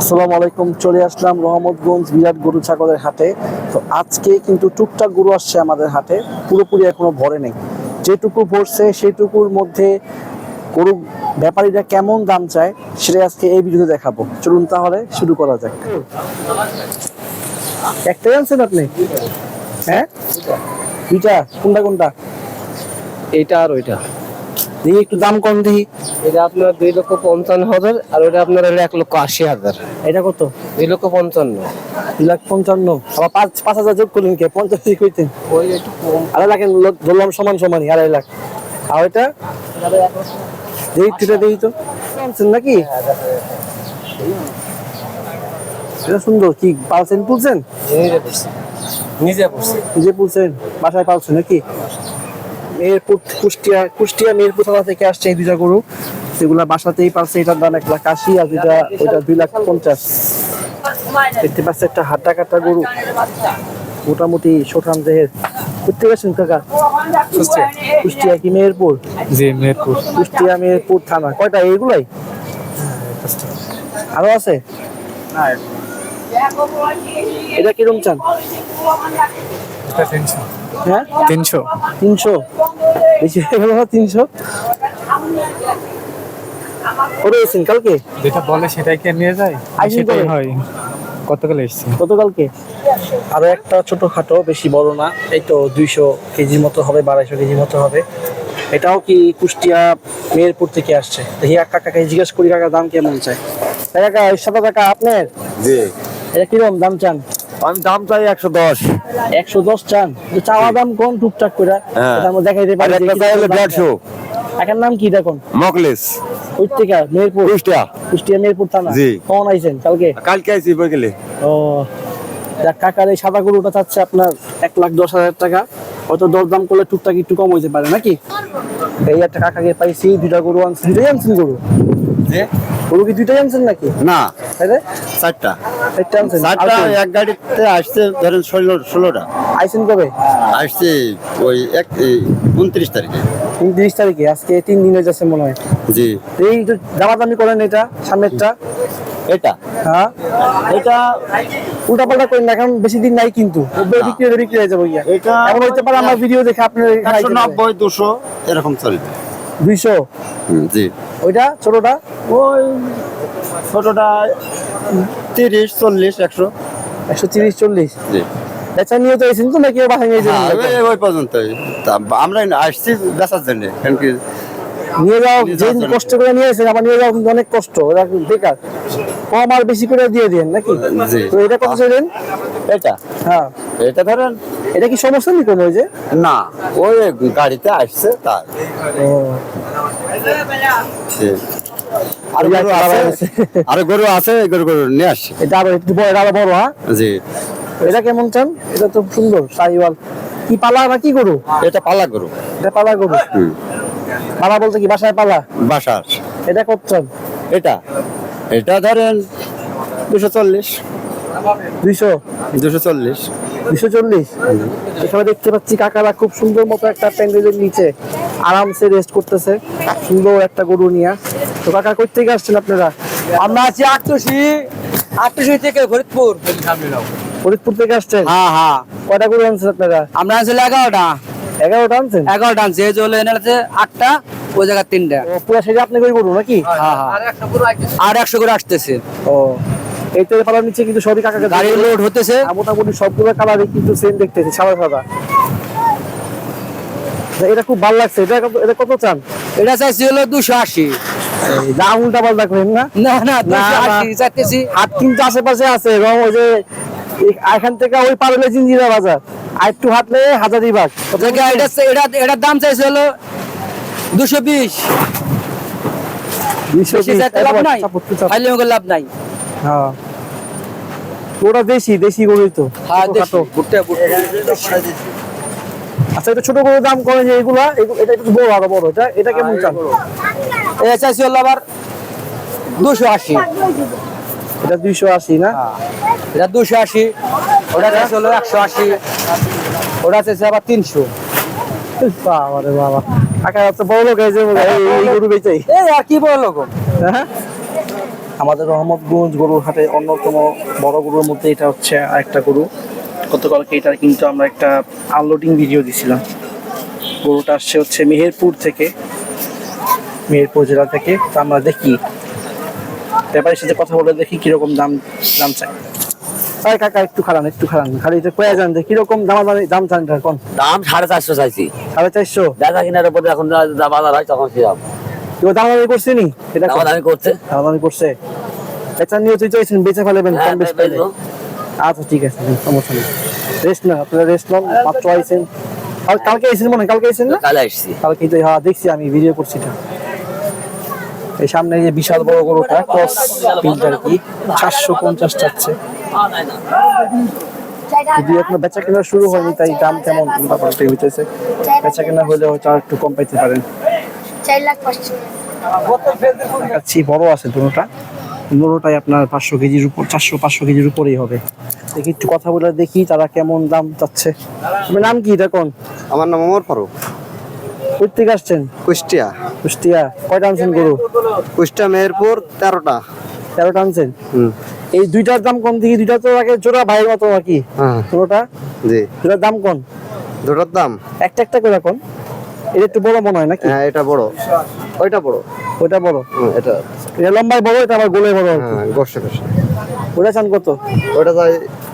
আসসালামু আলাইকুম, চলে আসলাম রহমতগঞ্জ বিরাট গরু ছাগলের হাটে। তো আজকে কিন্তু টুকটাক গরু আসছে আমাদের হাটে, পুরোপুরি এখনও ভরে নেই। যেটুকু ভরছে সেটুকুর মধ্যে গরু ব্যাপারীরা কেমন দাম চায় সেটা আজকে এই ভিডিওতে দেখাবো। চলুন তাহলে শুরু করা যাক। একটাই আনছেন আপনি? হ্যাঁ? দুইটা? কোনটা কোনটা? এইটা আর ওইটা। দেখি একটু দাম কম দেখি। এটা আপনার দুই লক্ষ পঞ্চান্ন হাজার আর ওইটা আপনার হলো এক লক্ষ আশি হাজার। এটা কত? দুই লক্ষ পঞ্চান্ন। দুই লাখ পঞ্চান্ন। আবার পাঁচ পাঁচ হাজার যোগ করলেন কে? পঞ্চাশ কইতেন। ওই একটু কম। আড়াই লাখ ধরলাম সমান সমানই আড়াই লাখ। আর ওইটা? দেখি তুইটা দেখি তো। আনছেন নাকি? এটা সুন্দর কি পালছেন? তুলছেন নিজে পড়ছে নিজে পড়ছে নিজে পুলছেন? বাসায় পালছেন নাকি? মেহেরপুর কুষ্টিয়া কুষ্টিয়া মেহেরপুর থানা থেকে আসছে এই দুইটা গরু। সেগুলা বাসাতেই পালছে এটার দাম এক লাখ আশি আর দুইটা ওইটা দুই লাখ পঞ্চাশ। দেখতে পাচ্ছে একটা হাড্ডা কাটা গরু। মোটামুটি শোঠান দেহের। করতে গেছেন কাকা? কুষ্টিয়া। কি মেহেরপুর? জি মেহেরপুর। কুষ্টিয়া মেহেরপুর থানা। কয়টা এইগুলাই? আরও আছে? এটা কিরম চান? হ্যাঁ? তিনশো। তিনশো? বেশি হয়ে গেল না তিনশো? কবে এসেছেন কালকে? যেটা বলে সেটাই কি নিয়ে যায়? সেটাই হয়। গতকাল এসছি। গতকালকে? আরও একটা ছোট খাটো বেশি বড় না এই তো দুইশো কেজির মতো হবে বারোশো কেজির মতো হবে। এটাও কি কুষ্টিয়া মেহেরপুর থেকে আসছে? দেখি এক কাকাকে জিজ্ঞেস করি কাকা দাম কেমন চাই কাকা সাদা কাকা আপনার? জি। এটা কীরকম দাম চান? আমি দাম চাই একশো দশ। একশো দশ চান? চাওয়া দাম কোন টুকটাক করে? হ্যাঁ। আমরা দেখাইতে পারি দেড়শো। একার নাম কি দেখুন? মকলেস। থেকে মেহেরপুর কুষ্টিয়া। কুষ্টিয়া মেহেরপুর থানা। জি। কখন আইছেন? কালকে? কালকে আইসি বইগেলে ও যাক কাকার এই সাদা গরুটা চাচ্ছে আপনার এক লাখ দশ হাজার টাকা। হয়তো দরদাম করলে টুকটাক একটু কম হইতে পারে নাকি? এই একটা কাকাকে পাইছি দুইটা গরু আনছেন দুইটাই আনছেন গরু। গরু কি দুইটাই আনছেন নাকি? না। চারটা। চারটা আনছেন। চারটা এক গাড়িতে আসছে ধরেন ষোলো ষোলোটা। আইছেন কবে? আসছে ওই এক উনত্রিশ তারিখে। উনত্রিশ তারিখে আজকে তিন দিন হয়ে যাচ্ছে মনে হয়। জি। এই একটু দামাদামি করেন এটা সামনেরটা। এটা? হ্যাঁ। এটা উল্টা পাল্টা করেন না এখন বেশি দিন নাই কিন্তু। বিক্রি বিক্রি হয়ে যাবে। গিয়া এটা এমন পারে আমার ভিডিও দেখে আপনার নব্বই দুশো এরকম চলবে। দুইশো? জি। ওইটা ছোটটা? ওই ছোটটা তিরিশ চল্লিশ একশো। একশো তিরিশ চল্লিশ? জি। বেচা নিয়ে তো এসেছেন তো নাকি বাসায় নিয়ে ওই- ওই পর্যন্তই। তা আমরা আসছি বেচার জন্য কারণ কি নিয়ে যাও যে কষ্ট করে নিয়ে এসেছেন আবার নিয়ে যাওয়া কিন্তু অনেক কষ্ট। ওরা বেকার। কম আর বেশি করে দিয়ে দিন নাকি? তো এটা কত চাইলেন? এটা? হ্যাঁ। এটা ধরেন এটা কি সমস্যা নেই কোনো যে? না ওই গাড়িতে আসছে তার। আর গরু আছে। আর গরু আছে গরু গরু নিয়ে আসছে। এটা আরও একটু বড় এটা আরও বড় হ্যাঁ? জি। এটা কেমন চান? এটা তো সুন্দর সাইওয়াল কি পালা না কি গরু? এটা পালা গরু। এটা পালা গরু। হুম। পালা বলতে কি বাসায় পালা? বাসার। এটা কত চান? এটা? এটা ধরেন দুশো চল্লিশ। দুইশো? দুশো চল্লিশ। দুশো চল্লিশ? এখানে দেখতে পাচ্ছি কাকারা খুব সুন্দর মতো একটা প্যান্ডেলের নিচে আরামসে রেস্ট করতেছে। সুন্দর একটা গরু নিয়ে। তো কাকা কই থেকে আসছেন আপনারা? আমরা আছি আটশি আটশি থেকে ফরিদপুর। ফরিদপুর থেকে আসছেন? হ্যাঁ হ্যাঁ। কয়টা গরু আনছেন আপনারা? আমরা আনছিল এগারোটা। এগারোটা আনছেন? এগারোটা আনছি। এই চলে এনে আছে আটটা। ওই তিনটা। পুরা সেটা আপনি গরু নাকি? হ্যাঁ হ্যাঁ। আর একশো করে আসতেছে। ও এই তেল পালার নিচে কিন্তু সবই কাকাকে গাড়ি লোড হতেছে। মোটামুটি সবগুলো কালারই কিন্তু সেম দেখতেছি সাদা সাদা। এটা খুব ভালো লাগছে। এটা এটা কত চান? এটা চাইছি হলো দুশো আশি। উল্টা পাল্টা করেন না। না না দুশো আশি চাইতেছি। হাট কিন্তু আশেপাশে আছে এবং ওই যে এখান থেকে ওই পারলে জিঞ্জিরা বাজার। আর একটু হাঁটলে হাজারিবাগ এটা এটা এটার দাম চাইছে হলো দুশো বিশ। লাভ নাই? হ্যাঁ। ওটা দেশি দেশি গরুই তো হ্যাঁ আচ্ছা এটা ছোট গরুর দাম করে যে এগুলা? এটা একটু বড় আরও বড় এটা এটা কেমন চান এটা চাইছি হলো আবার দুশো আশি। এটা দুইশো আশি না? এটা দুশো আশি ওটা চাইছে হলো একশো আশি। ওটা চাইছে আবার তিনশো। বাবা রে বাবা। কাকা তো বড় লোক এই যে এই- গরু বেচাই। এই আর কি বলো গো হ্যাঁ? আমাদের রহমতগঞ্জ গরুর হাটে অন্যতম বড় গরুর মধ্যে এটা হচ্ছে আরেকটা গরু। গতকালকে এটার কিন্তু আমরা একটা আনলোডিং ভিডিও দিছিলাম। গরুটা আসছে হচ্ছে মেহেরপুর থেকে মেহেরপুর জেলা থেকে। তো আমরা দেখি। ব্যাপারের সাথে কথা বলে দেখি কীরকম দাম দাম চাই। আরে কাকা একটু খারান একটু খারান। খালি এটা কয়ে যান যে কীরকম দাম দাম চান এটা দাম সাড়ে চারশো চাইছি। সাড়ে চারশো? দেখা কিনার উপরে এখন বাজার হয় তখন কি দাম? কেউ দাম দামি করছে নি? এটা দাম দামি করছে। দাম দামি করছে। বেচা নিয়ে তুই চাইছেন বেচে ফেলেবেন কম বেশ বেচবো। আচ্ছা ঠিক আছে সমস্যা নেই। রেস্ট না আপনারা রেস্ট নন মাত্র আইছেন। আর কালকে আইছেন মনে কালকে আইছেন না? কালকে তো হ্যাঁ দেখছি আমি ভিডিও করছি এটা। এই সামনে যে বিশাল বড় গরুটা ক্রস পিলটার কি চারশো পঞ্চাশ চাচ্ছে। যদি এখনও বেচা কেনা শুরু হয়নি তাই দাম কেমন ব্যাপারটা হইতেছে? বেচা কেনা হলে হয়তো আর একটু কম পাইতে পারেন। চার লাখ বড় আছে দুটোটা দুটোটাই আপনার পাঁচশো কেজির উপর চারশো পাঁচশো কেজির উপরেই হবে। দেখি একটু কথা বলে দেখি তারা কেমন দাম চাচ্ছে। আপনার নাম কি দেখুন? আমার নাম ওমর ফারুক। কোথা আসছেন? কুষ্টিয়া। কুষ্টিয়া। কয়টা আনছেন গরু? কুষ্টিয়া মেহেরপুর তেরোটা। তেরোটা আনছেন? হুম। এই দুইটার দাম কম দিকে দুইটা তো আগে জোড়া ভাইয়ের মতো আর কি হ্যাঁ। দুটোটা জি। দুটার দাম কোন? দুটোর দাম? একটা একটা করে কোন? এটা একটু বড় মনে হয় নাকি? হ্যাঁ এটা বড়। ওইটা বড়। ওইটা বড়? এটা। এটা লম্বায় বড় এটা আবার গোলে বড়। হ্যাঁ গোষ্ঠ গোষ্ঠ ওটা চান কত? ওটা যাই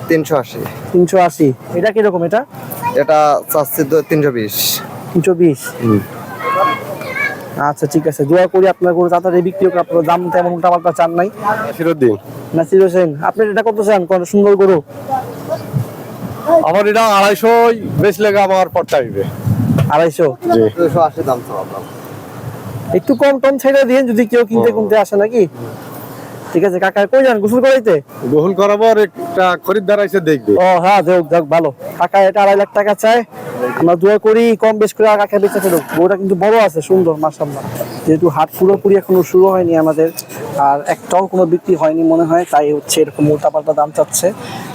তিনশো আশি। তিনশো আশি। এটা কীরকম এটা? এটা চাচ্ছি তিনশো বিশ। তিনশো বিশ। হুম। আচ্ছা ঠিক আছে। দোয়া করি আপনার গরু তাড়াতাড়ি বিক্রি হোক আপনার দাম তেমন উল্টাপাল্টা চান নাই। নাসিরুদ্দিন নাসির হোসেন আপনি এটা কত চান? কোন সুন্দর গরু? আমার এটা আড়াইশো বেশ লেগে আমার পড়তে আসবে আড়াইশো? দুশো আশি দাম তো একটু কম টম ছেড়ে দিয়ে যদি কেউ কিনতে কিনতে আসে নাকি? ঠিক আছে কাকা কই যান গোসল করাইতে? বহুল করাবো আর একটা খরিদ্দার এসে দেখবে। ও হ্যাঁ দেখ দেখ ভালো। কাকা এটা আড়াই লাখ টাকা চায়। আমরা দোয়া করি কম বেশ করে কাকা বেঁচে ফেরুক গরুটা কিন্তু বড় আছে সুন্দর মাসাল্লাহ যেহেতু হাট পুরোপুরি এখনও শুরু হয়নি আমাদের আর একটাও কোনো বিক্রি হয়নি মনে হয় তাই হচ্ছে এরকম উল্টাপাল্টা দাম চাচ্ছে।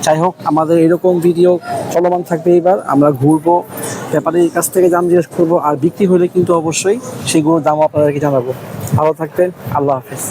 যাই হোক আমাদের এরকম ভিডিও চলমান থাকবে এবার। আমরা ঘুরবো ব্যাপারীর কাছ থেকে দাম জিজ্ঞেস করব আর বিক্রি হলে কিন্তু অবশ্যই সেগুলোর দাম আপনাদেরকে জানাব। ভালো থাকবেন আল্লাহ হাফেজ।